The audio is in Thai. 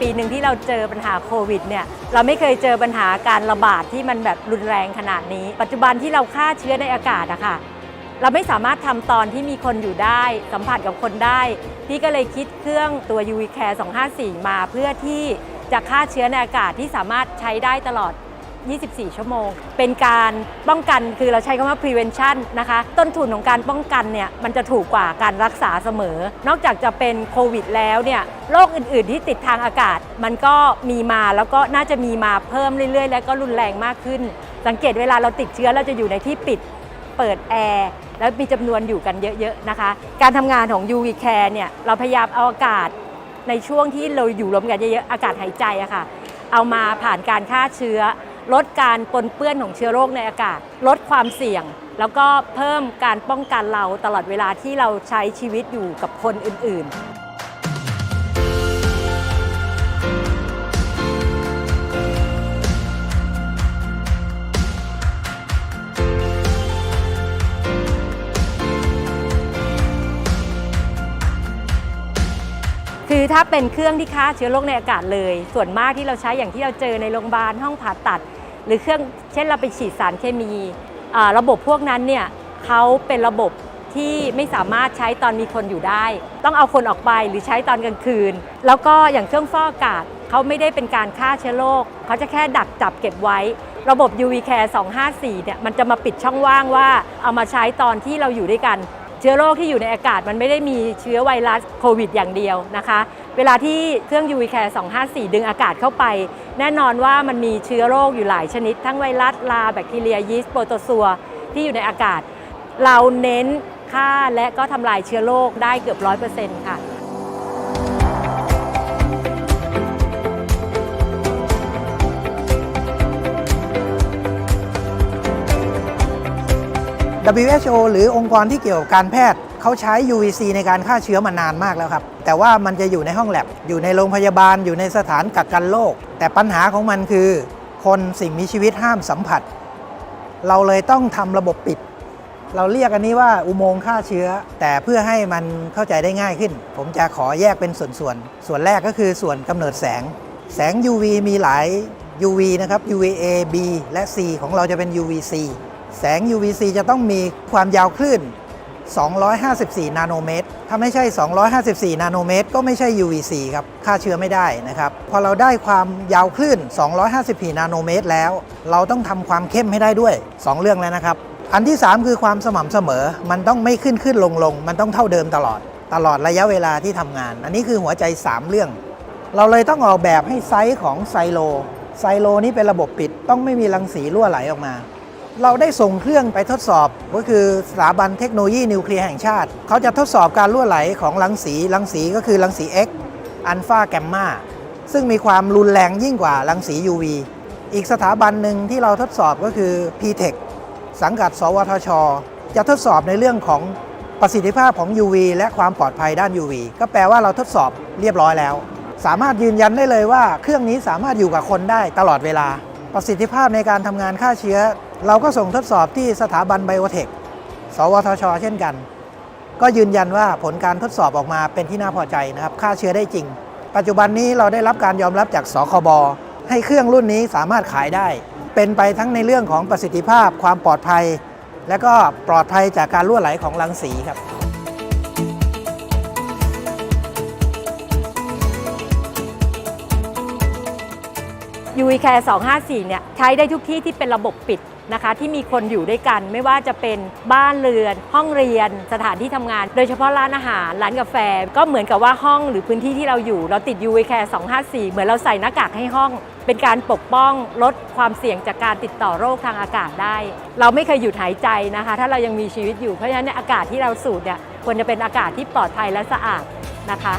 ปีหนึ่งที่เราเจอปัญหาโควิดเนี่ยเราไม่เคยเจอปัญหาการระบาดที่มันแบบรุนแรงขนาดนี้ ปัจจุบันที่เราฆ่าเชื้อในอากาศอะค่ะเราไม่สามารถทำตอนที่มีคนอยู่ได้ สัมผัสกับคนได้ พี่ก็เลยคิดเครื่องตัว UV Care 254 มาเพื่อที่จะฆ่าเชื้อในอากาศที่สามารถใช้ได้ตลอด 24 ชั่วโมง เป็นการป้องกันคือเราใช้คำว่า prevention นะคะ ต้นทุนของการป้องกันเนี่ยมันจะถูกกว่าการรักษาเสมอ นอกจากจะเป็นโควิดแล้วเนี่ยโรคอื่นๆที่ติดทางอากาศ มันก็มีมาแล้วก็น่าจะมีมาเพิ่มเรื่อยๆ แล้วก็รุนแรงมากขึ้น สังเกตเวลาเราติดเชื้อเราจะอยู่ในที่ปิดเปิดแอร์แล้วมีจำนวนอยู่กันเยอะๆนะคะ การทำงานของ UV Care เนี่ยเราพยายามเอาอากาศในช่วงที่เราอยู่รวมกันเยอะๆ อากาศหายใจอะค่ะ เอามาผ่านการฆ่าเชื้อ ลดการปนเปื้อนของเชื้อโรคในอากาศ ลดความเสี่ยง แล้วก็เพิ่มการป้องกันเราตลอดเวลาที่เราใช้ชีวิตอยู่กับคนอื่น ๆคือถ้าเป็นเครื่องที่ฆ่าเชื้อโรคในอากาศเลย ส่วนมากที่เราใช้อย่างที่เราเจอในโรงพยาบาลห้องผ่าตัด หรือเครื่องเช่นเราไปฉีดสารเคมี ระบบพวกนั้นเนี่ยเขาเป็นระบบที่ไม่สามารถใช้ตอนมีคนอยู่ได้ ต้องเอาคนออกไปหรือใช้ตอนกลางคืน แล้วก็อย่างเครื่องฟอกอากาศเขาไม่ได้เป็นการฆ่าเชื้อโรคเขาจะแค่ดักจับเก็บไว้ ระบบ UV Care 254เนี่ยมันจะมาปิดช่องว่างว่าเอามาใช้ตอนที่เราอยู่ด้วยกัน เชื้อโรคที่อยู่ในอากาศมันไม่ได้มีเชื้อไวรัสโควิดอย่างเดียวนะคะ เวลาที่เครื่อง UV Care 254 ดึงอากาศเข้าไป แน่นอนว่ามันมีเชื้อโรคอยู่หลายชนิด ทั้งไวรัสลาแบคทีเรียยีสต์โปรโตซัวที่อยู่ในอากาศ เราเน้นฆ่าและก็ทำลายเชื้อโรคได้เกือบ 100%ค่ะ WHO หรือองค์กรที่เกี่ยวกับการแพทย์เขาใช้ UVC ในการฆ่าเชื้อมานานมากแล้วครับ แต่ว่ามันจะอยู่ในห้องแลบ อยู่ในโรงพยาบาล อยู่ในสถานกักกันโรค แต่ปัญหาของมันคือ คนสิ่งมีชีวิตห้ามสัมผัส เราเลยต้องทำระบบปิด เราเรียกอันนี้ว่าอุโมงค์ฆ่าเชื้อ แต่เพื่อให้มันเข้าใจได้ง่ายขึ้น ผมจะขอแยกเป็นส่วนๆส่วนแรกก็คือส่วนกำเนิดแสง แสง UV มีหลาย UV นะครับ UVA B และ C ของเราจะเป็น UVC แสง UVC จะต้องมีความยาวคลื่น 254 นาโนเมตร ถ้าไม่ใช่ 254 นาโนเมตร ก็ไม่ใช่ UVC ครับ ฆ่าเชื้อไม่ได้นะครับ พอเราได้ความยาวคลื่น 254 นาโนเมตร แล้ว เราต้องทำความเข้มให้ได้ด้วย 2 เรื่องแล้วนะครับ อันที่ 3 คือความสม่ำเสมอ มันต้องไม่ขึ้นขึ้นลงลง มันต้องเท่าเดิมตลอด ตลอดระยะเวลาที่ทำงาน อันนี้คือหัวใจ 3 เรื่อง เราเลยต้องออกแบบให้ไซส์ของไซโล ไซโลนี้เป็นระบบปิด ต้องไม่มีรังสีรั่วไหลออกมา เราได้ส่งเครื่องไปทดสอบก็คือสถาบันเทคโนโลยีนิวเคลียร์แห่งชาติ เขาจะทดสอบการรั่วไหลของรังสีรังสีก็คือรังสี X อัลฟาแกมมาซึ่งมีความรุนแรงยิ่งกว่ารังสี UV อีกสถาบันหนึ่งที่เราทดสอบก็คือ PTEC สังกัด สวทช จะทดสอบในเรื่องของประสิทธิภาพของ UV และความปลอดภัยด้าน UV ก็แปลว่าเราทดสอบเรียบร้อยแล้ว สามารถยืนยันได้เลยว่า เครื่องนี้สามารถอยู่กับคนได้ตลอดเวลา ประสิทธิภาพในการทำงานฆ่าเชื้อ เราก็ส่งทดสอบที่สถาบันไบโอเทค สวทช เช่นกัน ก็ยืนยันว่าผลการทดสอบออกมาเป็นที่น่าพอใจนะครับฆ่าเชื้อได้จริง ปัจจุบันนี้เราได้รับการยอมรับจากสคบให้เครื่องรุ่นนี้สามารถขายได้ เป็นไปทั้งในเรื่องของประสิทธิภาพ ความปลอดภัย และก็ปลอดภัยจากการรั่วไหลของรังสีครับ UV Care 254 เนี่ยใช้ได้ทุกที่ที่เป็นระบบปิดนะคะที่มีคนอยู่ด้วยกันไม่ว่าจะเป็นบ้านเรือน ห้องเรียน สถานที่ทำงาน โดยเฉพาะร้านอาหาร ร้านกาแฟ ก็เหมือนกับว่าห้องหรือพื้นที่ที่เราอยู่ เราติด UV Care 254 เหมือนเราใส่หน้ากากให้ห้อง เป็นการปกป้องลดความเสี่ยงจากการติดต่อโรคทางอากาศได้ เราไม่เคยหยุดหายใจนะคะ ถ้าเรายังมีชีวิตอยู่เพราะฉะนั้นเนยอากาศที่เราสูดเนี่ยควรจะเป็นอากาศที่ปลอดภัยและสะอาดนะคะ